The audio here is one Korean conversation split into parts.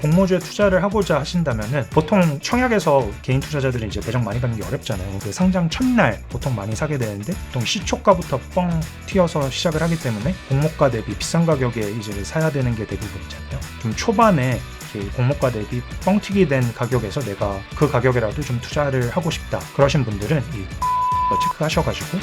공모주에 투자를 하고자 하신다면은 보통 청약에서 개인 투자자들이 이제 매장 많이 가는 게 어렵잖아요. 그 상장 첫날 보통 많이 사게 되는데 보통 시초가부터 뻥 튀어서 시작을 하기 때문에 공모가 대비 비싼 가격에 이제 사야 되는 게 대부분이잖아요. 좀 초반에 공모가 대비 뻥 튀기 된 가격에서 내가 그 가격이라도 좀 투자를 하고 싶다. 그러신 분들은 이 체크하셔가지고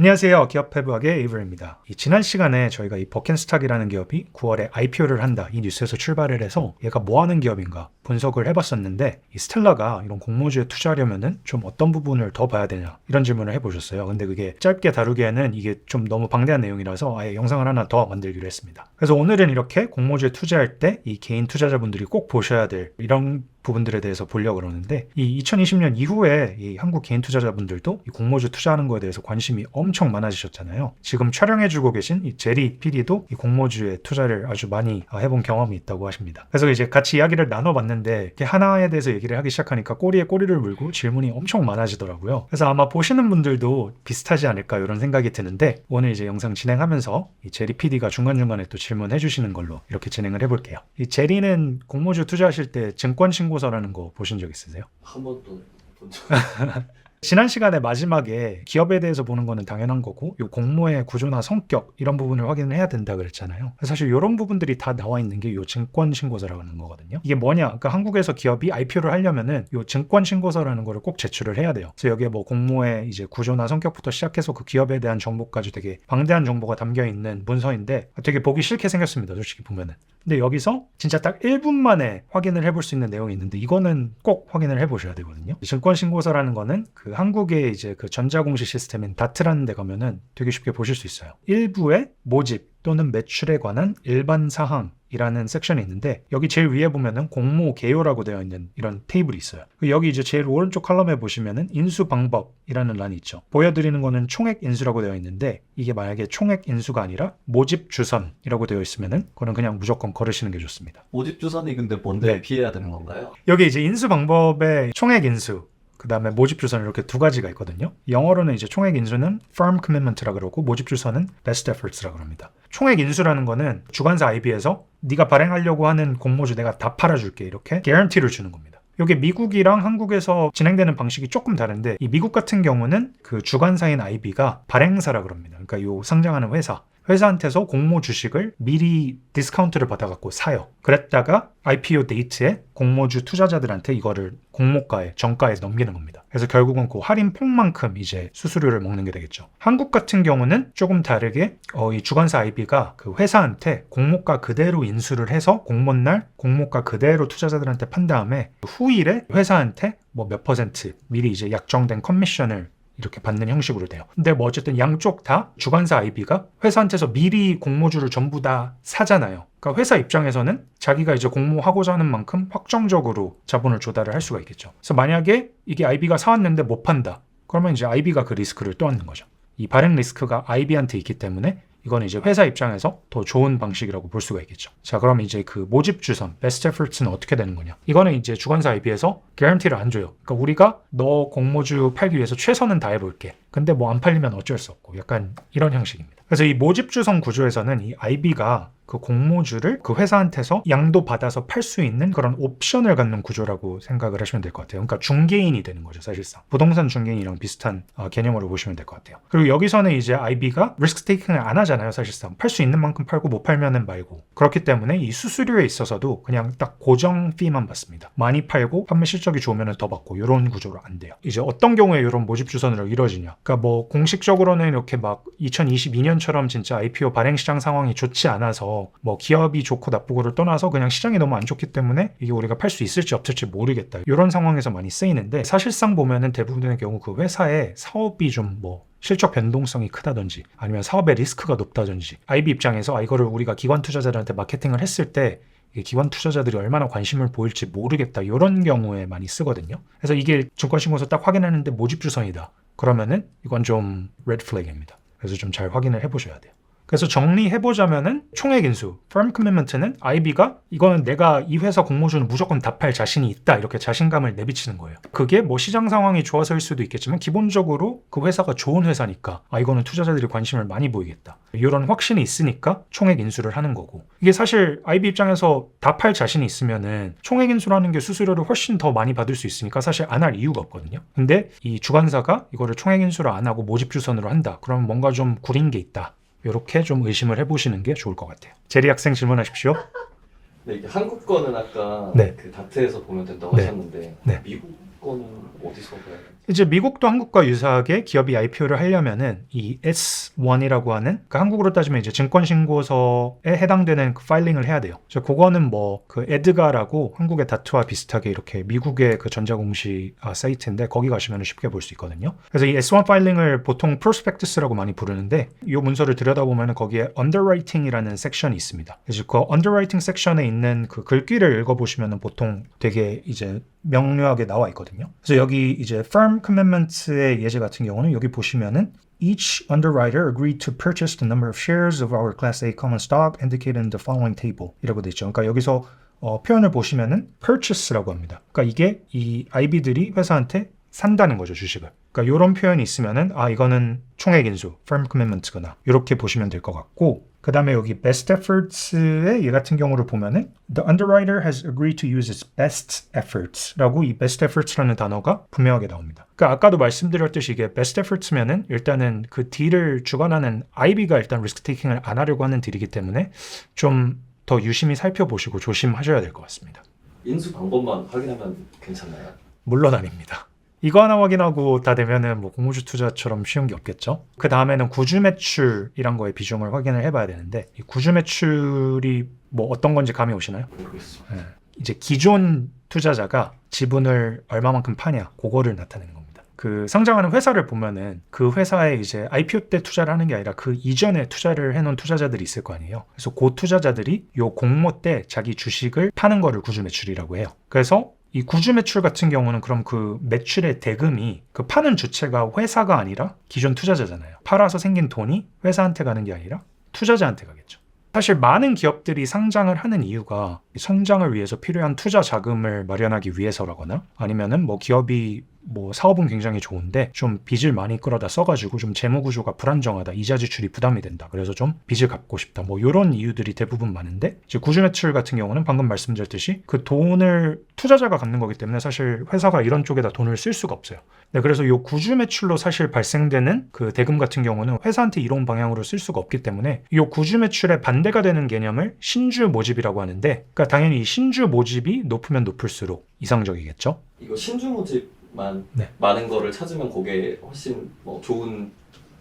안녕하세요. 기업 패브학의 에이블입니다. 이 지난 시간에 저희가 이 버켄스탁이라는 기업이 9월에 IPO를 한다 이 뉴스에서 출발을 해서 얘가 뭐 하는 기업인가 분석을 해봤었는데 이 스텔라가 이런 공모주에 투자하려면은 좀 어떤 부분을 더 봐야 되냐 이런 질문을 해보셨어요. 근데 그게 짧게 다루기에는 이게 좀 너무 방대한 내용이라서 아예 영상을 하나 더 만들기로 했습니다. 그래서 오늘은 이렇게 공모주에 투자할 때 이 개인 투자자분들이 꼭 보셔야 될 이런 부분들에 대해서 보려고 그러는데 이 2020년 이후에 이 한국 개인 투자자분들도 이 공모주 투자하는 거에 대해서 관심이 엄청 많아지셨잖아요. 지금 촬영해주고 계신 이 제리 PD도 이 공모주에 투자를 아주 많이 해본 경험이 있다고 하십니다. 그래서 이제 같이 이야기를 나눠봤는데 하나에 대해서 얘기를 하기 시작하니까 꼬리에 꼬리를 물고 질문이 엄청 많아지더라고요. 그래서 아마 보시는 분들도 비슷하지 않을까 이런 생각이 드는데 오늘 이제 영상 진행하면서 이 제리 PD가 중간중간에 또 질문해 주시는 걸로 이렇게 진행을 해볼게요. 이 제리는 공모주 투자하실 때 증권 신고 서라는 거 보신 적 있으세요? 한 번도 본 적. 지난 시간에 마지막에 기업에 대해서 보는 거는 당연한 거고 요 공모의 구조나 성격 이런 부분을 확인을 해야 된다 그랬잖아요. 사실 이런 부분들이 다 나와 있는 게 요 증권 신고서라는 거거든요. 이게 뭐냐? 그러니까 한국에서 기업이 IPO를 하려면은 요 증권 신고서라는 거를 꼭 제출을 해야 돼요. 그래서 여기에 뭐 공모의 이제 구조나 성격부터 시작해서 그 기업에 대한 정보까지 되게 방대한 정보가 담겨 있는 문서인데 되게 보기 싫게 생겼습니다. 솔직히 보면은. 근데 여기서 진짜 딱 1분 만에 확인을 해볼 수 있는 내용이 있는데 이거는 꼭 확인을 해보셔야 되거든요. 증권 신고서라는 거는 그 한국의 이제 그 전자공시 시스템인 다트라는 데 가면은 되게 쉽게 보실 수 있어요. 일부의 모집 또는 매출에 관한 일반 사항 이라는 섹션이 있는데 여기 제일 위에 보면은 공모 개요라고 되어 있는 이런 테이블이 있어요. 그 여기 이제 제일 오른쪽 칼럼에 보시면은 인수 방법이라는 란이 있죠. 보여드리는 거는 총액 인수라고 되어 있는데 이게 만약에 총액 인수가 아니라 모집 주선이라고 되어 있으면은 그거는 그냥 무조건 걸으시는 게 좋습니다. 모집 주선이 근데 뭔데 네. 피해야 되는 건가요? 여기 이제 인수 방법에 총액 인수 그 다음에 모집 주선 이렇게 두 가지가 있거든요. 영어로는 이제 총액 인수는 firm commitment라 그러고 모집 주선은 best efforts라 그럽니다. 총액 인수라는 거는 주관사 IB에서 네가 발행하려고 하는 공모주 내가 다 팔아줄게 이렇게 개런티를 주는 겁니다. 이게 미국이랑 한국에서 진행되는 방식이 조금 다른데 이 미국 같은 경우는 그 주관사인 IB가 발행사라 그럽니다. 그러니까 요 상장하는 회사 회사한테서 공모 주식을 미리 디스카운트를 받아갖고 사요. 그랬다가 IPO 데이트에 공모주 투자자들한테 이거를 공모가에 정가에 넘기는 겁니다. 그래서 결국은 그 할인 폭만큼 이제 수수료를 먹는 게 되겠죠. 한국 같은 경우는 조금 다르게 어, 이 주관사 IB가 그 회사한테 공모가 그대로 인수를 해서 공모날 공모가 그대로 투자자들한테 판 다음에 후일에 회사한테 뭐 몇 퍼센트 미리 이제 약정된 커미션을 이렇게 받는 형식으로 돼요. 근데 뭐 어쨌든 양쪽 다 주관사 IB가 회사한테서 미리 공모주를 전부 다 사잖아요. 그러니까 회사 입장에서는 자기가 이제 공모하고자 하는 만큼 확정적으로 자본을 조달을 할 수가 있겠죠. 그래서 만약에 이게 IB가 사왔는데 못 판다. 그러면 이제 IB가 그 리스크를 떠안는 거죠. 이 발행 리스크가 IB한테 있기 때문에 이거는 이제 회사 입장에서 더 좋은 방식이라고 볼 수가 있겠죠. 자, 그럼 이제 그 모집 주선, 베스트 에퍼츠는 어떻게 되는 거냐? 이거는 이제 주관사 IB에서 개런티를 안 줘요. 그러니까 우리가 너 공모주 팔기 위해서 최선은 다해 볼게. 근데 뭐 안 팔리면 어쩔 수 없고 약간 이런 형식입니다. 그래서 이 모집 주선 구조에서는 이 IB가 그 공모주를 그 회사한테서 양도 받아서 팔 수 있는 그런 옵션을 갖는 구조라고 생각을 하시면 될 것 같아요. 그러니까 중개인이 되는 거죠, 사실상. 부동산 중개인이랑 비슷한 어, 개념으로 보시면 될 것 같아요. 그리고 여기서는 이제 IB가 리스크 테이킹을 안 하잖아요, 사실상. 팔 수 있는 만큼 팔고 못 팔면은 말고. 그렇기 때문에 이 수수료에 있어서도 그냥 딱 고정 피만 받습니다. 많이 팔고 판매 실적이 좋으면 더 받고 이런 구조로 안 돼요. 이제 어떤 경우에 이런 모집 주선으로 이루어지냐? 그러니까 뭐 공식적으로는 이렇게 막 2022년처럼 진짜 IPO 발행 시장 상황이 좋지 않아서 뭐 기업이 좋고 나쁘고를 떠나서 그냥 시장이 너무 안 좋기 때문에 이게 우리가 팔 수 있을지 없을지 모르겠다. 이런 상황에서 많이 쓰이는데 사실상 보면은 대부분의 경우 그 회사의 사업이 좀뭐 실적 변동성이 크다든지 아니면 사업의 리스크가 높다든지 IB 입장에서 아 이거를 우리가 기관 투자자들한테 마케팅을 했을 때 기관 투자자들이 얼마나 관심을 보일지 모르겠다 이런 경우에 많이 쓰거든요. 그래서 이게 증권신고서 딱 확인했는데 모집 주선이다. 그러면은 이건 좀 레드 플래그입니다. 그래서 좀 잘 확인을 해보셔야 돼요. 그래서 정리해 보자면은 총액 인수, firm commitment는 IB가 이거는 내가 이 회사 공모주는 무조건 답할 자신이 있다 이렇게 자신감을 내비치는 거예요. 그게 뭐 시장 상황이 좋아서일 수도 있겠지만 기본적으로 그 회사가 좋은 회사니까 아 이거는 투자자들이 관심을 많이 보이겠다 이런 확신이 있으니까 총액 인수를 하는 거고 이게 사실 IB 입장에서 답할 자신이 있으면은 총액 인수라는 게 수수료를 훨씬 더 많이 받을 수 있으니까 사실 안 할 이유가 없거든요. 근데 이 주관사가 이거를 총액 인수를 안 하고 모집 주선으로 한다. 그러면 뭔가 좀 구린 게 있다. 이렇게 좀 의심을 해보시는 게 좋을 것 같아요. 제리 학생 질문하십시오. 네, 이게 한국 거는 아까 네. 그 다트에서 보면 된다고 네. 하셨는데 네. 미국 거는 어디서 봐야 돼요? 이제 미국도 한국과 유사하게 기업이 IPO를 하려면은 이 S1이라고 하는 그 한국으로 따지면 이제 증권신고서에 해당되는 그 파일링을 해야 돼요. 그래서 그거는 뭐 그 에드가라고 한국의 다트와 비슷하게 이렇게 미국의 그 전자공시 아, 사이트인데 거기 가시면 쉽게 볼 수 있거든요. 그래서 이 S1 파일링을 보통 프로스펙투스라고 많이 부르는데 이 문서를 들여다보면 거기에 underwriting이라는 섹션이 있습니다. 그래서 그 underwriting 섹션에 있는 그 글귀를 읽어보시면 보통 되게 이제 명료하게 나와 있거든요. 그래서 여기 이제 firm commitment의 예제 같은 경우는 여기 보시면은 Each underwriter agreed to purchase the number of shares of our Class A common stock indicated in the following table. 이라고 돼 있죠. 그러니까 여기서 어, 표현을 보시면은 purchase라고 합니다. 그러니까 이게 이 IB들이 회사한테 산다는 거죠 주식을. 그러니까 이런 표현이 있으면은 아 이거는 총액 인수, firm commitment거나 이렇게 보시면 될 것 같고 그 다음에 여기 best efforts의 얘 같은 경우를 보면은 the underwriter has agreed to use its best efforts라고 이 best efforts라는 단어가 분명하게 나옵니다. 그러니까 아까도 말씀드렸듯이 이게 best efforts면은 일단은 그 딜을 주관하는 IB가 일단 리스크 테이킹을 안 하려고 하는 딜이기 때문에 좀 더 유심히 살펴보시고 조심하셔야 될 것 같습니다. 인수 방법만 확인하면 괜찮나요? 물론 아닙니다. 이거 하나 확인하고 다 되면은 뭐 공모주 투자처럼 쉬운 게 없겠죠. 그 다음에는 구주 매출이란 거의 비중을 확인을 해봐야 되는데 이 구주 매출이 뭐 어떤 건지 감이 오시나요? 모르겠어. 예. 이제 기존 투자자가 지분을 얼마만큼 파냐 그거를 나타내는 겁니다. 그 상장하는 회사를 보면은 그 회사에 이제 IPO 때 투자를 하는 게 아니라 그 이전에 투자를 해놓은 투자자들이 있을 거 아니에요. 그래서 그 투자자들이 요 공모 때 자기 주식을 파는 거를 구주 매출이라고 해요. 그래서 이 구주 매출 같은 경우는 그럼 그 매출의 대금이 그 파는 주체가 회사가 아니라 기존 투자자잖아요. 팔아서 생긴 돈이 회사한테 가는 게 아니라 투자자한테 가겠죠. 사실 많은 기업들이 상장을 하는 이유가 성장을 위해서 필요한 투자 자금을 마련하기 위해서라거나 아니면은 뭐 기업이 뭐 사업은 굉장히 좋은데 좀 빚을 많이 끌어다 써가지고 좀 재무 구조가 불안정하다 이자 지출이 부담이 된다 그래서 좀 빚을 갚고 싶다 뭐 이런 이유들이 대부분 많은데 이제 구주 매출 같은 경우는 방금 말씀드렸듯이 그 돈을 투자자가 갚는 거기 때문에 사실 회사가 이런 쪽에다 돈을 쓸 수가 없어요. 네, 그래서 이 구주 매출로 사실 발생되는 그 대금 같은 경우는 회사한테 이런 방향으로 쓸 수가 없기 때문에 이 구주 매출에 반대가 되는 개념을 신주 모집이라고 하는데, 그러니까 당연히 이 신주 모집이 높으면 높을수록 이상적이겠죠. 이거 신주 모집만 네. 많은 거를 찾으면 그게 훨씬 뭐 좋은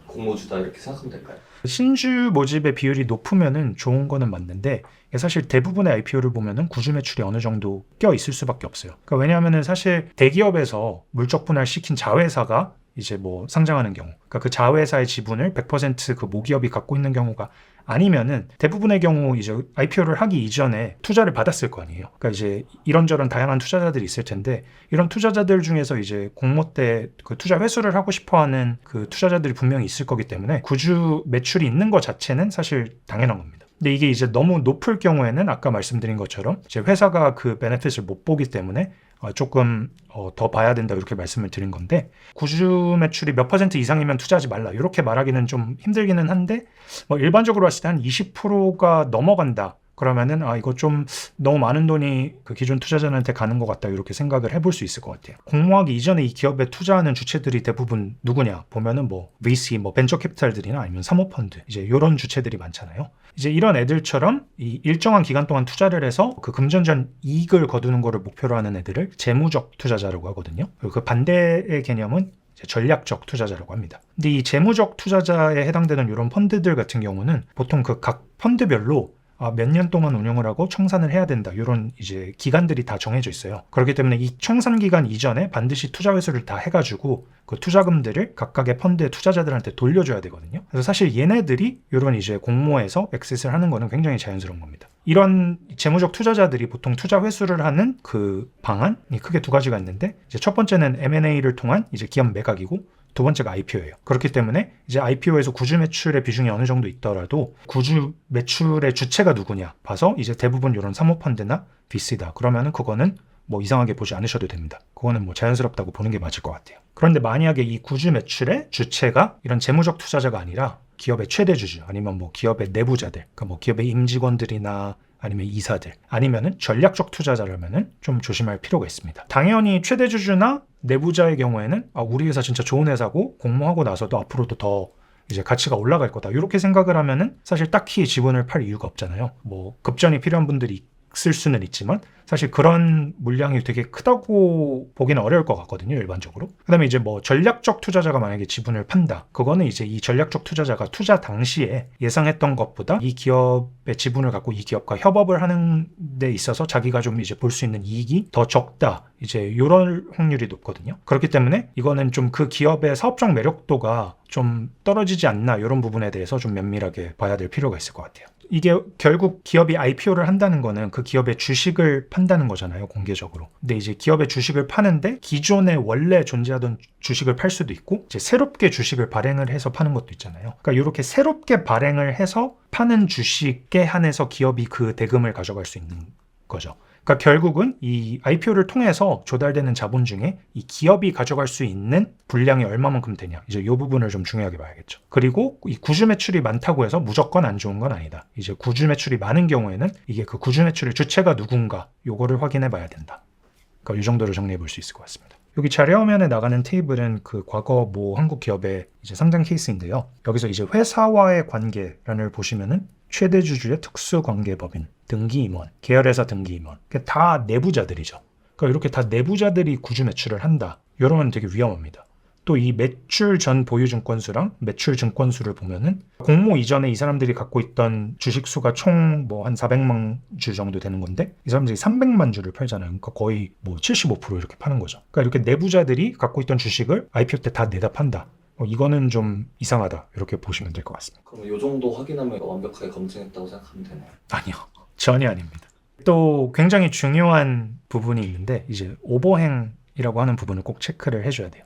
공모주다 이렇게 생각하면 될까요? 신주 모집의 비율이 높으면은 좋은 거는 맞는데 사실 대부분의 IPO를 보면은 구주 매출이 어느 정도 껴 있을 수밖에 없어요. 그러니까 왜냐하면은 사실 대기업에서 물적 분할 시킨 자회사가 이제 뭐 상장하는 경우, 그러니까 그 자회사의 지분을 100%그 모기업이 갖고 있는 경우가 아니면은 대부분의 경우 이제 IPO를 하기 이전에 투자를 받았을 거 아니에요. 그러니까 이제 이런저런 다양한 투자자들이 있을 텐데 이런 투자자들 중에서 이제 공모 때 그 투자 회수를 하고 싶어하는 그 투자자들이 분명히 있을 거기 때문에 구주 매출이 있는 것 자체는 사실 당연한 겁니다. 근데 이게 이제 너무 높을 경우에는 아까 말씀드린 것처럼 이제 회사가 그 베네핏을 못 보기 때문에 어, 조금 어, 더 봐야 된다 이렇게 말씀을 드린 건데 구주 매출이 몇 퍼센트 이상이면 투자하지 말라. 이렇게 말하기는 좀 힘들기는 한데 뭐 일반적으로 봤을 때 한 20%가 넘어간다 그러면은 아 이거 좀 너무 많은 돈이 그 기존 투자자한테 가는 것 같다 이렇게 생각을 해볼 수 있을 것 같아요. 공모하기 이전에 이 기업에 투자하는 주체들이 대부분 누구냐 보면은 뭐 VC, 뭐 벤처 캐피탈들이나 아니면 사모펀드 이제 이런 주체들이 많잖아요. 이제 이런 애들처럼 이 일정한 기간 동안 투자를 해서 그 금전전 이익을 거두는 거를 목표로 하는 애들을 재무적 투자자라고 하거든요. 그리고 그 반대의 개념은 전략적 투자자라고 합니다. 근데 이 재무적 투자자에 해당되는 이런 펀드들 같은 경우는 보통 그 각 펀드별로 아, 몇 년 동안 운영을 하고 청산을 해야 된다. 이런 이제 기간들이 다 정해져 있어요. 그렇기 때문에 이 청산 기간 이전에 반드시 투자 회수를 다 해가지고 그 투자금들을 각각의 펀드의 투자자들한테 돌려줘야 되거든요. 그래서 사실 얘네들이 이런 이제 공모에서 엑셋을 하는 거는 굉장히 자연스러운 겁니다. 이런 재무적 투자자들이 보통 투자 회수를 하는 그 방안이 크게 두 가지가 있는데 이제 첫 번째는 M&A를 통한 이제 기업 매각이고 두 번째가 IPO예요. 그렇기 때문에 이제 IPO에서 구주 매출의 비중이 어느 정도 있더라도 구주 매출의 주체가 누구냐 봐서 이제 대부분 이런 사모펀드나 VC다. 그러면은 그거는 뭐 이상하게 보지 않으셔도 됩니다. 그거는 뭐 자연스럽다고 보는 게 맞을 것 같아요. 그런데 만약에 이 구주 매출의 주체가 이런 재무적 투자자가 아니라 기업의 최대 주주 아니면 뭐 기업의 내부자들, 그러니까 뭐 기업의 임직원들이나 아니면 이사들 아니면은 전략적 투자자라면은 좀 조심할 필요가 있습니다. 당연히 최대 주주나 내부자의 경우에는 아, 우리 회사 진짜 좋은 회사고 공모하고 나서도 앞으로도 더 이제 가치가 올라갈 거다. 이렇게 생각을 하면은 사실 딱히 지분을 팔 이유가 없잖아요. 뭐 급전이 필요한 분들이 있을 수는 있지만 사실 그런 물량이 되게 크다고 보기는 어려울 것 같거든요, 일반적으로. 그다음에 이제 뭐 전략적 투자자가 만약에 지분을 판다. 그거는 이제 이 전략적 투자자가 투자 당시에 예상했던 것보다 이 기업의 지분을 갖고 이 기업과 협업을 하는 데 있어서 자기가 좀 이제 볼 수 있는 이익이 더 적다. 이제 이런 확률이 높거든요. 그렇기 때문에 이거는 좀 그 기업의 사업적 매력도가 좀 떨어지지 않나 이런 부분에 대해서 좀 면밀하게 봐야 될 필요가 있을 것 같아요. 이게 결국 기업이 IPO를 한다는 거는 그 기업의 주식을 판다는 거잖아요, 공개적으로. 근데 이제 기업의 주식을 파는데 기존에 원래 존재하던 주식을 팔 수도 있고, 이제 새롭게 주식을 발행을 해서 파는 것도 있잖아요. 그러니까 이렇게 새롭게 발행을 해서 파는 주식에 한해서 기업이 그 대금을 가져갈 수 있는 거죠. 그러니까 결국은 이 IPO를 통해서 조달되는 자본 중에 이 기업이 가져갈 수 있는 분량이 얼마만큼 되냐. 이제 이 부분을 좀 중요하게 봐야겠죠. 그리고 이 구주 매출이 많다고 해서 무조건 안 좋은 건 아니다. 이제 구주 매출이 많은 경우에는 이게 그 구주 매출의 주체가 누군가 요거를 확인해 봐야 된다. 그러니까 이 정도로 정리해 볼 수 있을 것 같습니다. 여기 자료화면에 나가는 테이블은 그 과거 모 한국 기업의 이제 상장 케이스인데요. 여기서 이제 회사와의 관계란을 보시면은 최대 주주의 특수관계법인, 등기임원, 계열회사 등기임원, 다 내부자들이죠. 그러니까 이렇게 다 내부자들이 구주 매출을 한다. 이러면 되게 위험합니다. 또 이 매출 전 보유 증권수랑 매출 증권수를 보면은 공모 이전에 이 사람들이 갖고 있던 주식 수가 총 뭐 한 400만 주 정도 되는 건데 이 사람들이 300만 주를 팔잖아요. 그러니까 거의 뭐 75% 이렇게 파는 거죠. 그러니까 이렇게 내부자들이 갖고 있던 주식을 IPO 때 다 내다 판다. 어, 이거는 좀 이상하다. 이렇게 보시면 될 것 같습니다. 그럼 이 정도 확인하면 완벽하게 검증했다고 생각하면 되나요? 아니요. 전혀 아닙니다. 또 굉장히 중요한 부분이 있는데 이제 오버행이라고 하는 부분을 꼭 체크를 해줘야 돼요.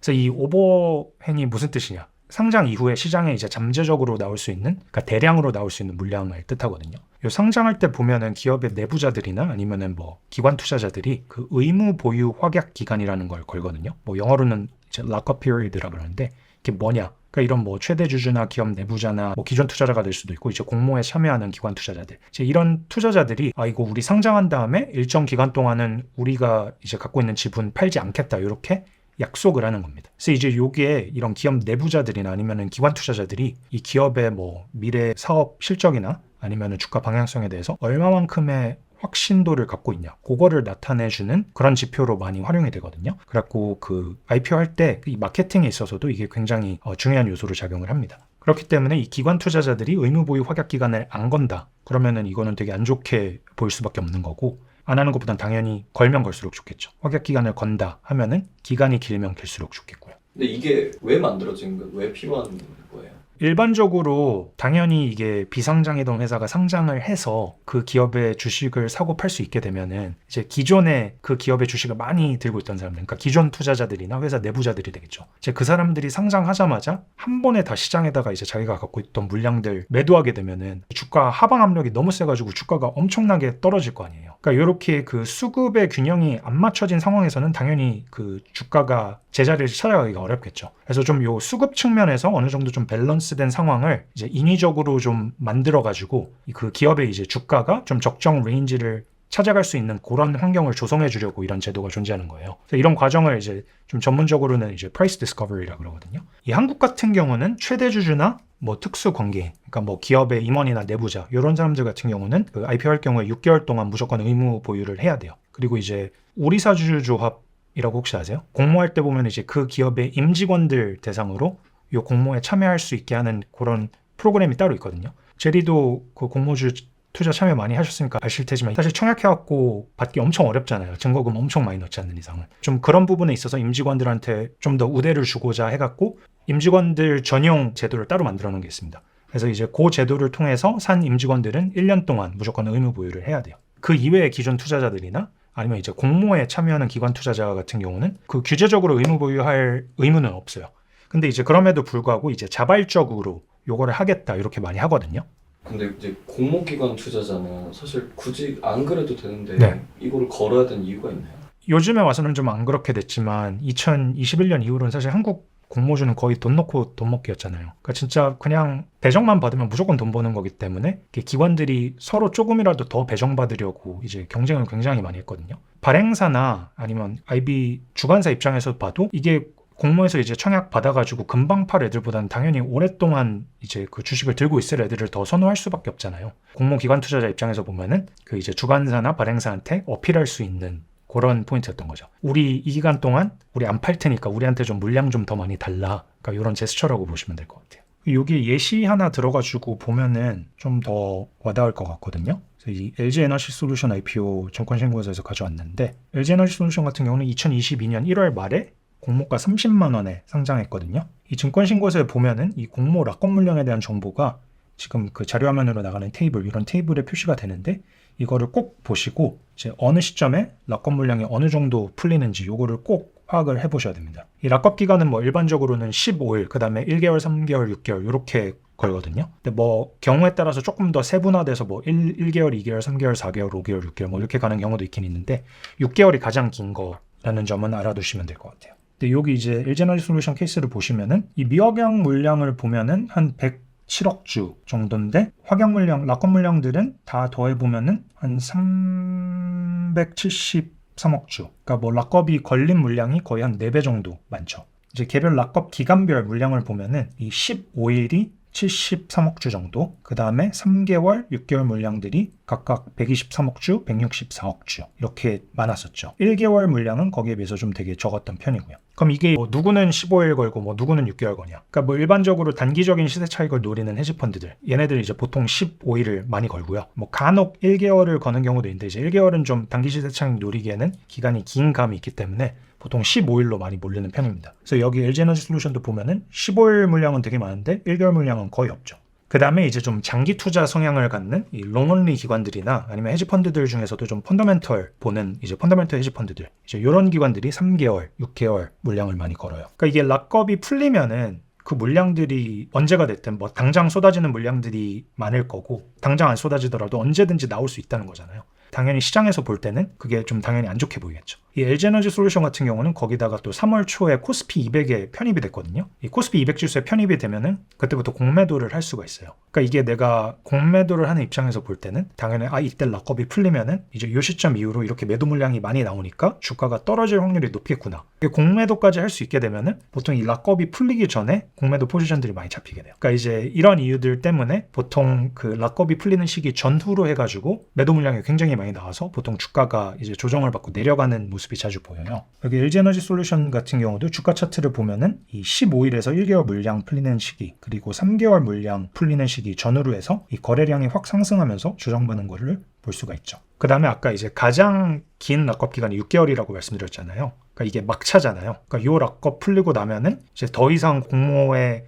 그래서 이 오버행이 무슨 뜻이냐? 상장 이후에 시장에 이제 잠재적으로 나올 수 있는, 그러니까 대량으로 나올 수 있는 물량을 뜻하거든요. 요 상장할 때 보면은 기업의 내부자들이나 아니면은 뭐 기관 투자자들이 그 의무 보유 확약 기간이라는 걸 걸거든요. 뭐 영어로는 락업 피리드라 그러는데 이게 뭐냐? 그러니까 이런 뭐 최대 주주나 기업 내부자나 뭐 기존 투자자가 될 수도 있고 이제 공모에 참여하는 기관 투자자들 이제 이런 투자자들이 아 이거 우리 상장한 다음에 일정 기간 동안은 우리가 이제 갖고 있는 지분 팔지 않겠다 이렇게 약속을 하는 겁니다. 그래서 이제 요게 이런 기업 내부자들이나 아니면은 기관 투자자들이 이 기업의 뭐 미래 사업 실적이나 아니면은 주가 방향성에 대해서 얼마만큼의 확신도를 갖고 있냐 그거를 나타내주는 그런 지표로 많이 활용이 되거든요. 그래갖고 그 IPO 할 때 이 마케팅에 있어서도 이게 굉장히 어, 중요한 요소로 작용을 합니다. 그렇기 때문에 이 기관 투자자들이 의무 보유 확약 기간을 안 건다. 그러면은 이거는 되게 안 좋게 보일 수밖에 없는 거고 안 하는 것보단 당연히 걸면 걸수록 좋겠죠. 확약 기간을 건다 하면은 기간이 길면 길수록 좋겠고요. 근데 이게 왜 만들어진 거? 왜 필요한 거예요? 일반적으로 당연히 이게 비상장이던 회사가 상장을 해서 그 기업의 주식을 사고 팔 수 있게 되면은 이제 기존에 그 기업의 주식을 많이 들고 있던 사람들, 그러니까 기존 투자자들이나 회사 내부자들이 되겠죠. 이제 그 사람들이 상장하자마자 한 번에 다 시장에다가 이제 자기가 갖고 있던 물량들 매도하게 되면은 주가 하방 압력이 너무 세가지고 주가가 엄청나게 떨어질 거 아니에요. 그러니까 이렇게 그 수급의 균형이 안 맞춰진 상황에서는 당연히 그 주가가 제자리를 찾아가기가 어렵겠죠. 그래서 좀 요 수급 측면에서 어느 정도 좀 밸런스된 상황을 이제 인위적으로 좀 만들어 가지고 그 기업의 이제 주가가 좀 적정 레인지를 찾아갈 수 있는 그런 환경을 조성해 주려고 이런 제도가 존재하는 거예요. 이런 과정을 이제 좀 전문적으로는 이제 프라이스 디스커버리라 그러거든요. 이 한국 같은 경우는 최대 주주나 뭐 특수 관계, 그러니까 뭐 기업의 임원이나 내부자 이런 사람들 같은 경우는 그 IPO 할 경우에 6개월 동안 무조건 의무 보유를 해야 돼요. 그리고 이제 우리사 주주 조합 이라고 혹시 아세요? 공모할 때 보면 이제 그 기업의 임직원들 대상으로 이 공모에 참여할 수 있게 하는 그런 프로그램이 따로 있거든요. 제리도 그 공모주 투자 참여 많이 하셨으니까 아실 테지만 사실 청약해갖고 받기 엄청 어렵잖아요. 증거금 엄청 많이 넣지 않는 이상은. 좀 그런 부분에 있어서 임직원들한테 좀 더 우대를 주고자 해갖고 임직원들 전용 제도를 따로 만들어 놓은 게 있습니다. 그래서 이제 그 제도를 통해서 산 임직원들은 1년 동안 무조건 의무 보유를 해야 돼요. 그 이외의 기존 투자자들이나 아니면 이제 공모에 참여하는 기관 투자자 같은 경우는 그 규제적으로 의무 보유할 의무는 없어요. 근데 이제 그럼에도 불구하고 이제 자발적으로 요거를 하겠다 이렇게 많이 하거든요. 근데 이제 공모기관 투자자는 사실 굳이 안 그래도 되는데 네. 이거를 걸어야 되는 이유가 있나요? 요즘에 와서는 좀 안 그렇게 됐지만 2021년 이후로는 사실 한국 공모주는 거의 돈 넣고 돈 먹기였잖아요. 그러니까 진짜 그냥 배정만 받으면 무조건 돈 버는 거기 때문에 기관들이 서로 조금이라도 더 배정받으려고 이제 경쟁을 굉장히 많이 했거든요. 발행사나 아니면 IB 주관사 입장에서 봐도 이게 공모에서 이제 청약 받아가지고 금방 팔 애들보다는 당연히 오랫동안 이제 그 주식을 들고 있을 애들을 더 선호할 수밖에 없잖아요. 공모 기관 투자자 입장에서 보면은 그 이제 주관사나 발행사한테 어필할 수 있는 그런 포인트였던 거죠. 우리 이 기간 동안 우리 안 팔 테니까 우리한테 좀 물량 좀 더 많이 달라. 그러니까 이런 제스처라고 보시면 될 것 같아요. 여기 예시 하나 들어가지고 보면은 좀 더 와닿을 것 같거든요. 이 LG 에너지 솔루션 IPO 증권신고서에서 가져왔는데 LG 에너지 솔루션 같은 경우는 2022년 1월 말에 공모가 30만 원에 상장했거든요. 이 증권신고서에 보면은 이 공모 락권 물량에 대한 정보가 지금 그 자료 화면으로 나가는 테이블 이런 테이블에 표시가 되는데 이거를 꼭 보시고 이제 어느 시점에 락업 물량이 어느 정도 풀리는지 요거를 꼭 파악을 해보셔야 됩니다. 이 락업 기간은 뭐 일반적으로는 15일, 그 다음에 1개월, 3개월, 6개월 이렇게 걸거든요. 근데 뭐 경우에 따라서 조금 더 세분화돼서 뭐 1, 1개월, 2개월, 3개월, 4개월, 5개월, 6개월 뭐 이렇게 가는 경우도 있긴 있는데 6개월이 가장 긴 거라는 점은 알아두시면 될 것 같아요. 근데 여기 이제 일제너지 솔루션 케이스를 보시면은 이 미확양 물량을 보면은 한 107억 주 정도인데 확양 물량, 락업 물량들은 다 더해 보면은 한 373억 주. 그러니까 뭐 락업이 걸린 물량이 거의 한 4배 정도 많죠. 이제 개별 락업 기간별 물량을 보면은 이 15일이 73억 주 정도, 그 다음에 3개월, 6개월 물량들이 각각 123억 주, 164억 주 이렇게 많았었죠. 1개월 물량은 거기에 비해서 좀 되게 적었던 편이고요. 그럼 이게 뭐 누구는 15일 걸고 뭐 누구는 6개월 거냐? 그러니까 뭐 일반적으로 단기적인 시세 차익을 노리는 헤지펀드들 얘네들 이제 보통 15일을 많이 걸고요. 뭐 간혹 1개월을 거는 경우도 있는데 이제 1개월은 좀 단기 시세 차익 노리기에는 기간이 긴 감이 있기 때문에 보통 15일로 많이 몰리는 편입니다. 그래서 여기 LG에너지 솔루션도 보면은 15일 물량은 되게 많은데 1개월 물량은 거의 없죠. 그 다음에 이제 좀 장기 투자 성향을 갖는 이 롱언리 기관들이나 아니면 헤지펀드들 중에서도 좀 펀더멘털 보는 이제 펀더멘털 헤지펀드들 이제 이런 기관들이 3개월, 6개월 물량을 많이 걸어요. 그러니까 이게 락업이 풀리면은 그 물량들이 언제가 됐든 뭐 당장 쏟아지는 물량들이 많을 거고 당장 안 쏟아지더라도 언제든지 나올 수 있다는 거잖아요. 당연히 시장에서 볼 때는 그게 좀 당연히 안 좋게 보이겠죠. 이 LG에너지 솔루션 같은 경우는 거기다가 또 3월 초에 코스피 200에 편입이 됐거든요. 이 코스피 200 지수에 편입이 되면은 그때부터 공매도를 할 수가 있어요. 그러니까 이게 내가 공매도를 하는 입장에서 볼 때는 당연히 아 이때 락업이 풀리면은 이제 이 시점 이후로 이렇게 매도 물량이 많이 나오니까 주가가 떨어질 확률이 높겠구나. 공매도까지 할 수 있게 되면은 보통 이 락업이 풀리기 전에 공매도 포지션들이 많이 잡히게 돼요. 그러니까 이제 이런 이유들 때문에 보통 그 락업이 풀리는 시기 전후로 해가지고 매도 물량이 굉장히 많이 나와서 보통 주가가 이제 조정을 받고 내려가는 모습이 자주 보여요. 여기 LG에너지 솔루션 같은 경우도 주가 차트를 보면은 이 15일에서 1개월 물량 풀리는 시기 그리고 3개월 물량 풀리는 시기 전후로 해서 이 거래량이 확 상승하면서 조정받는 거를 볼 수가 있죠. 그 다음에 아까 이제 가장 긴 락업 기간이 6개월이라고 말씀드렸잖아요. 그러니까 이게 막차잖아요. 그러니까 요 락업 풀리고 나면은 이제 더 이상 공모에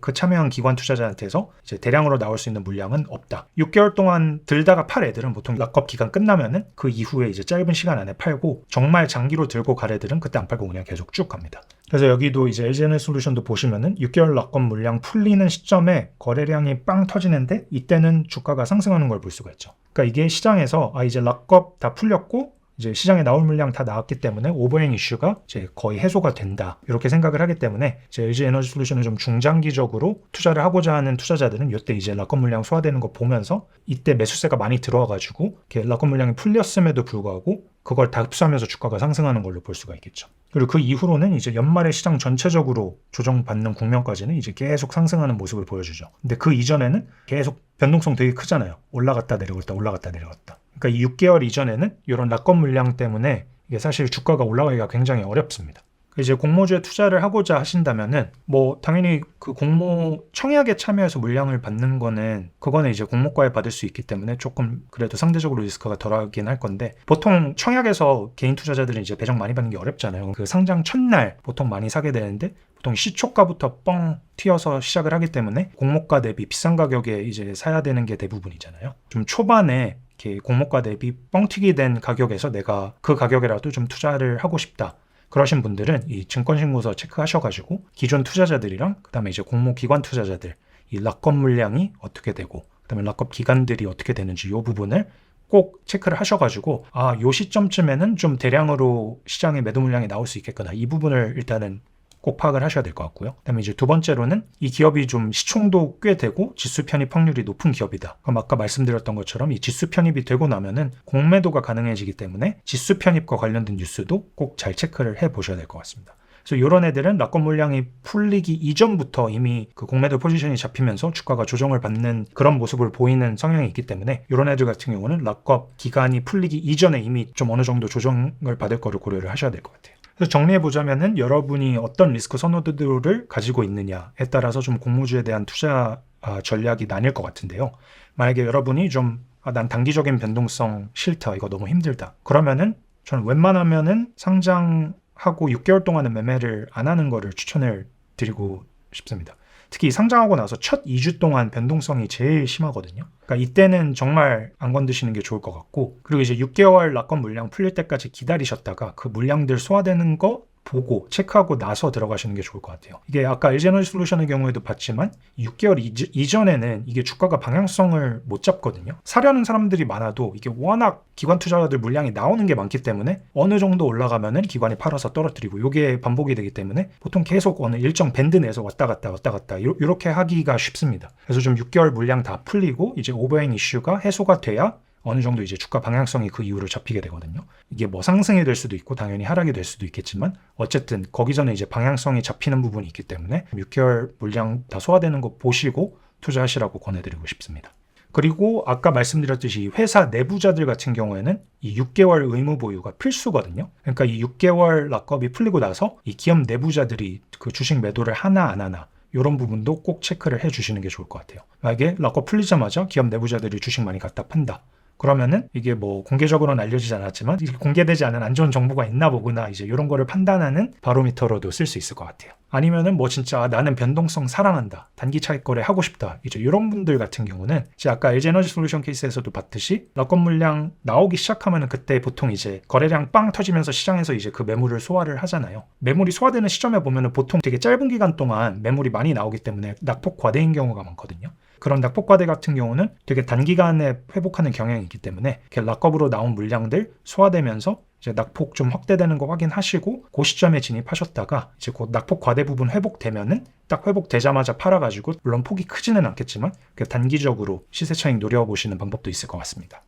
그 참여한 기관 투자자한테서 이제 대량으로 나올 수 있는 물량은 없다. 6개월 동안 들다가 팔 애들은 보통 락업 기간 끝나면은 그 이후에 이제 짧은 시간 안에 팔고 정말 장기로 들고 갈 애들은 그때 안 팔고 그냥 계속 쭉 갑니다. 그래서 여기도 이제 LG에너지 솔루션도 보시면은 6개월 락업 물량 풀리는 시점에 거래량이 빵 터지는데 이때는 주가가 상승하는 걸 볼 수가 있죠. 그러니까 이게 시장에서 아 이제 락업 다 풀렸고 이제 시장에 나올 물량 다 나왔기 때문에 오버행 이슈가 이제 거의 해소가 된다 이렇게 생각을 하기 때문에 이제 LG 에너지 솔루션을 좀 중장기적으로 투자를 하고자 하는 투자자들은 이때 이제 락업 물량 소화되는 거 보면서 이때 매수세가 많이 들어와가지고 락업 물량이 풀렸음에도 불구하고 그걸 다 흡수하면서 주가가 상승하는 걸로 볼 수가 있겠죠. 그리고 그 이후로는 이제 연말에 시장 전체적으로 조정받는 국면까지는 이제 계속 상승하는 모습을 보여주죠. 근데 그 이전에는 계속 변동성 되게 크잖아요. 올라갔다 내려갔다 올라갔다 내려갔다. 그러니까 이 6개월 이전에는 이런 락업 물량 때문에 이게 사실 주가가 올라가기가 굉장히 어렵습니다. 이제 공모주에 투자를 하고자 하신다면은 뭐 당연히 그 공모 청약에 참여해서 물량을 받는 거는 그거는 이제 공모과에 받을 수 있기 때문에 조금 그래도 상대적으로 리스크가 덜하긴 할 건데 보통 청약에서 개인 투자자들은 이제 배정 많이 받는 게 어렵잖아요. 그 상장 첫날 보통 많이 사게 되는데 보통 시초가부터 뻥 튀어서 시작을 하기 때문에 공모가 대비 비싼 가격에 이제 사야 되는 게 대부분이잖아요. 좀 초반에 이렇게 공모가 대비 뻥튀기 된 가격에서 내가 그 가격이라도 좀 투자를 하고 싶다. 그러신 분들은 이 증권신고서 체크하셔가지고 기존 투자자들이랑 그다음에 이제 공모 기관 투자자들 이 락업 물량이 어떻게 되고 그다음에 락업 기간들이 어떻게 되는지 이 부분을 꼭 체크를 하셔가지고 아요 시점쯤에는 좀 대량으로 시장에 매도 물량이 나올 수 있겠구나 이 부분을 일단은 꼭 파악을 하셔야 될 것 같고요. 그다음에 이제 두 번째로는 이 기업이 좀 시총도 꽤 되고 지수 편입 확률이 높은 기업이다. 그럼 아까 말씀드렸던 것처럼 이 지수 편입이 되고 나면은 공매도가 가능해지기 때문에 지수 편입과 관련된 뉴스도 꼭 잘 체크를 해 보셔야 될 것 같습니다. 그래서 이런 애들은 락권 물량이 풀리기 이전부터 이미 그 공매도 포지션이 잡히면서 주가가 조정을 받는 그런 모습을 보이는 성향이 있기 때문에 이런 애들 같은 경우는 락업 기간이 풀리기 이전에 이미 좀 어느 정도 조정을 받을 거를 고려를 하셔야 될 것 같아요. 그래서 정리해 보자면은 여러분이 어떤 리스크 선호도들을 가지고 있느냐에 따라서 좀 공모주에 대한 투자 아, 전략이 나뉠 것 같은데요. 만약에 여러분이 좀 아, 난 단기적인 변동성 싫다, 이거 너무 힘들다. 그러면은 저는 웬만하면은 상장하고 6개월 동안은 매매를 안 하는 거를 추천을 드리고 싶습니다. 특히 상장하고 나서 첫 2주 동안 변동성이 제일 심하거든요. 그러니까 이때는 정말 안 건드시는 게 좋을 것 같고, 그리고 이제 6개월 락건 물량 풀릴 때까지 기다리셨다가 그 물량들 소화되는 거 보고 체크하고 나서 들어가시는 게 좋을 것 같아요. 이게 아까 LG에너지 솔루션의 경우에도 봤지만 6개월 이제- 이전에는 이게 주가가 방향성을 못 잡거든요. 사려는 사람들이 많아도 이게 워낙 기관 투자자들 물량이 나오는 게 많기 때문에 어느 정도 올라가면은 기관이 팔아서 떨어뜨리고 이게 반복이 되기 때문에 보통 계속 어느 일정 밴드 내에서 왔다 갔다 왔다 갔다 이렇게 하기가 쉽습니다. 그래서 좀 6개월 물량 다 풀리고 이제 오버행 이슈가 해소가 돼야 어느 정도 이제 주가 방향성이 그 이후로 잡히게 되거든요. 이게 뭐 상승이 될 수도 있고 당연히 하락이 될 수도 있겠지만 어쨌든 거기 전에 이제 방향성이 잡히는 부분이 있기 때문에 6개월 물량 다 소화되는 거 보시고 투자하시라고 권해드리고 싶습니다. 그리고 아까 말씀드렸듯이 회사 내부자들 같은 경우에는 이 6개월 의무 보유가 필수거든요. 그러니까 이 6개월 락업이 풀리고 나서 이 기업 내부자들이 그 주식 매도를 하나 안 하나 이런 부분도 꼭 체크를 해 주시는 게 좋을 것 같아요. 만약에 락업 풀리자마자 기업 내부자들이 주식 많이 갖다 판다. 그러면은 이게 뭐 공개적으로는 알려지지 않았지만 이게 공개되지 않은 안 좋은 정보가 있나 보구나 이제 이런 거를 판단하는 바로미터로도 쓸 수 있을 것 같아요. 아니면은 뭐 진짜 아, 나는 변동성 사랑한다. 단기 차익 거래 하고 싶다. 이제 이런 분들 같은 경우는 이제 아까 LG 에너지 솔루션 케이스에서도 봤듯이 락건 물량 나오기 시작하면은 그때 보통 이제 거래량 빵 터지면서 시장에서 이제 그 매물을 소화를 하잖아요. 매물이 소화되는 시점에 보면은 보통 되게 짧은 기간 동안 매물이 많이 나오기 때문에 낙폭 과대인 경우가 많거든요. 그런 낙폭과대 같은 경우는 되게 단기간에 회복하는 경향이 있기 때문에 이렇게 락업으로 나온 물량들 소화되면서 이제 낙폭 좀 확대되는 거 확인하시고 그 시점에 진입하셨다가 이제 곧 낙폭 과대 부분 회복되면은 딱 회복되자마자 팔아가지고 물론 폭이 크지는 않겠지만 그 단기적으로 시세 차익 노려보시는 방법도 있을 것 같습니다.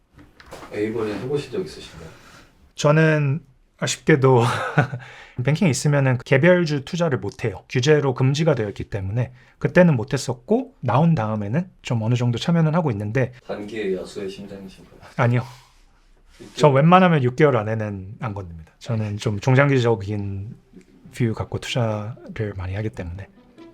A번에 해보신 적 있으신가요? 저는 아쉽게도 뱅킹에 있으면은 개별주 투자를 못 해요. 규제로 금지가 되어 있기 때문에 그때는 못 했었고 나온 다음에는 좀 어느 정도 참여는 하고 있는데 단기의 야수의 심장이신가요? 아니요. 저 웬만하면 6개월 안에는 안 건듭니다. 저는 좀 중장기적인 뷰 갖고 투자를 많이 하기 때문에.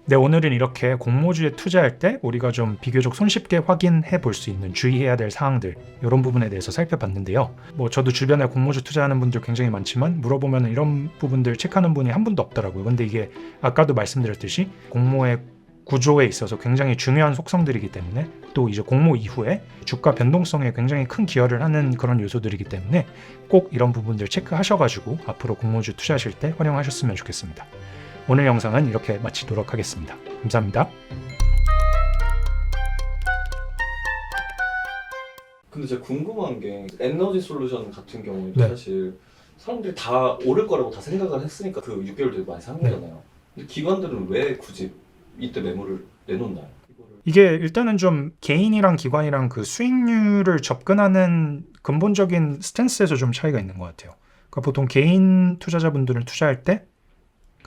네, 오늘은 이렇게 공모주에 투자할 때 우리가 좀 비교적 손쉽게 확인해 볼 수 있는 주의해야 될 사항들 이런 부분에 대해서 살펴봤는데요. 뭐 저도 주변에 공모주 투자하는 분들 굉장히 많지만 물어보면 이런 부분들 체크하는 분이 한 분도 없더라고요. 근데 이게 아까도 말씀드렸듯이 공모의 구조에 있어서 굉장히 중요한 속성들이기 때문에 또 이제 공모 이후에 주가 변동성에 굉장히 큰 기여를 하는 그런 요소들이기 때문에 꼭 이런 부분들 체크하셔가지고 앞으로 공모주 투자하실 때 활용하셨으면 좋겠습니다. 오늘 영상은 이렇게 마치도록 하겠습니다. 감사합니다. 근데 제가 궁금한 게 에너지 솔루션 같은 경우에도 네. 사실 사람들이 다 오를 거라고 다 생각을 했으니까 그 6개월 되게 많이 산 네. 거잖아요. 근데 기관들은 왜 굳이 이때 매물을 내놓나요? 이게 일단은 좀 개인이랑 기관이랑 그 수익률을 접근하는 근본적인 스탠스에서 좀 차이가 있는 것 같아요. 그러니까 보통 개인 투자자분들은 투자할 때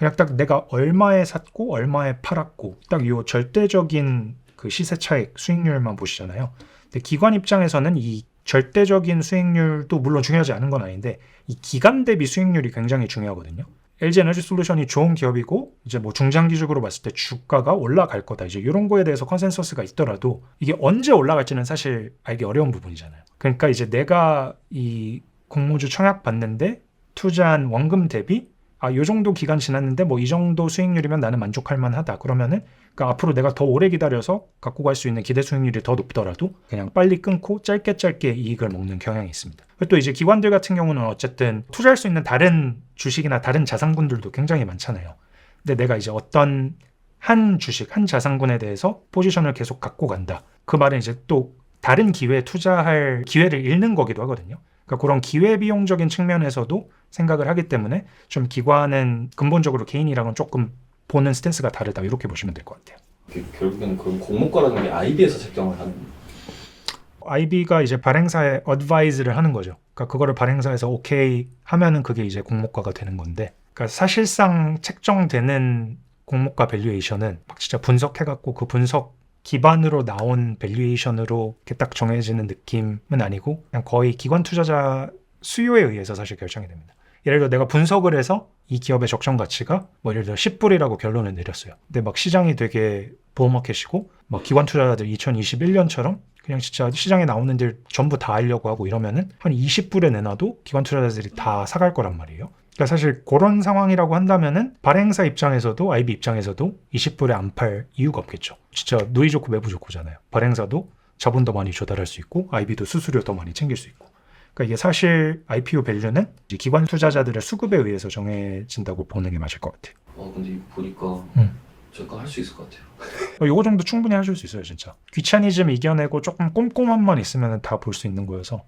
그냥 딱 내가 얼마에 샀고 얼마에 팔았고 딱 요 절대적인 그 시세 차익 수익률만 보시잖아요. 근데 기관 입장에서는 이 절대적인 수익률도 물론 중요하지 않은 건 아닌데 이 기간 대비 수익률이 굉장히 중요하거든요. LG 에너지 솔루션이 좋은 기업이고 이제 뭐 중장기적으로 봤을 때 주가가 올라갈 거다. 이제 이런 거에 대해서 컨센서스가 있더라도 이게 언제 올라갈지는 사실 알기 어려운 부분이잖아요. 그러니까 이제 내가 이 공모주 청약 받는데 투자한 원금 대비 아, 요 정도 기간 지났는데 뭐 이 정도 수익률이면 나는 만족할 만하다. 그러면은 그러니까 앞으로 내가 더 오래 기다려서 갖고 갈 수 있는 기대 수익률이 더 높더라도 그냥 빨리 끊고 짧게 짧게 이익을 먹는 경향이 있습니다. 또 이제 기관들 같은 경우는 어쨌든 투자할 수 있는 다른 주식이나 다른 자산군들도 굉장히 많잖아요. 근데 내가 이제 어떤 한 주식, 한 자산군에 대해서 포지션을 계속 갖고 간다. 그 말은 이제 또 다른 기회에 투자할 기회를 잃는 거기도 하거든요. 그러니까 그런 기회 비용적인 측면에서도 생각을 하기 때문에 좀 기관은 근본적으로 개인이랑은 조금 보는 스탠스가 다르다 이렇게 보시면 될 것 같아요. 그 결국에는 그런 공모가라는 게 IB에서 책정을 하는 IB가 이제 발행사에 어드바이즈를 하는 거죠. 그러니까 그거를 발행사에서 오케이 하면은 그게 이제 공모가가 되는 건데, 그러니까 사실상 책정되는 공모가 밸류에이션은 막 진짜 분석해 갖고 그 분석 기반으로 나온 밸류에이션으로 이렇게 딱 정해지는 느낌은 아니고 그냥 거의 기관 투자자 수요에 의해서 사실 결정이 됩니다. 예를 들어 내가 분석을 해서 이 기업의 적정 가치가 뭐 예를 들어 10불이라고 결론을 내렸어요. 근데 막 시장이 되게 보호마켓이고 막 기관 투자자들 2021년처럼 그냥 진짜 시장에 나오는 들 전부 다 알려고 하고 이러면은 한 20불에 내놔도 기관 투자자들이 다 사갈 거란 말이에요. 그러니까 사실 그런 상황이라고 한다면은 발행사 입장에서도 IB 입장에서도 20불에 안 팔 이유가 없겠죠. 진짜 누이 좋고 매부 좋고잖아요. 발행사도 자본 더 많이 조달할 수 있고 IB도 수수료 더 많이 챙길 수 있고. 그러니까 이게 사실 IPO 밸류는 기관 투자자들의 수급에 의해서 정해진다고 보는 게 맞을 것 같아요. 어 근데 이거 보니까 음. 저거 할수 있을 것 같아요 어, 요거 정도 충분히 하실 수 있어요, 진짜. 귀차니즘 이겨내고 조금 꼼꼼함만 있으면 다 볼 수 있는 거여서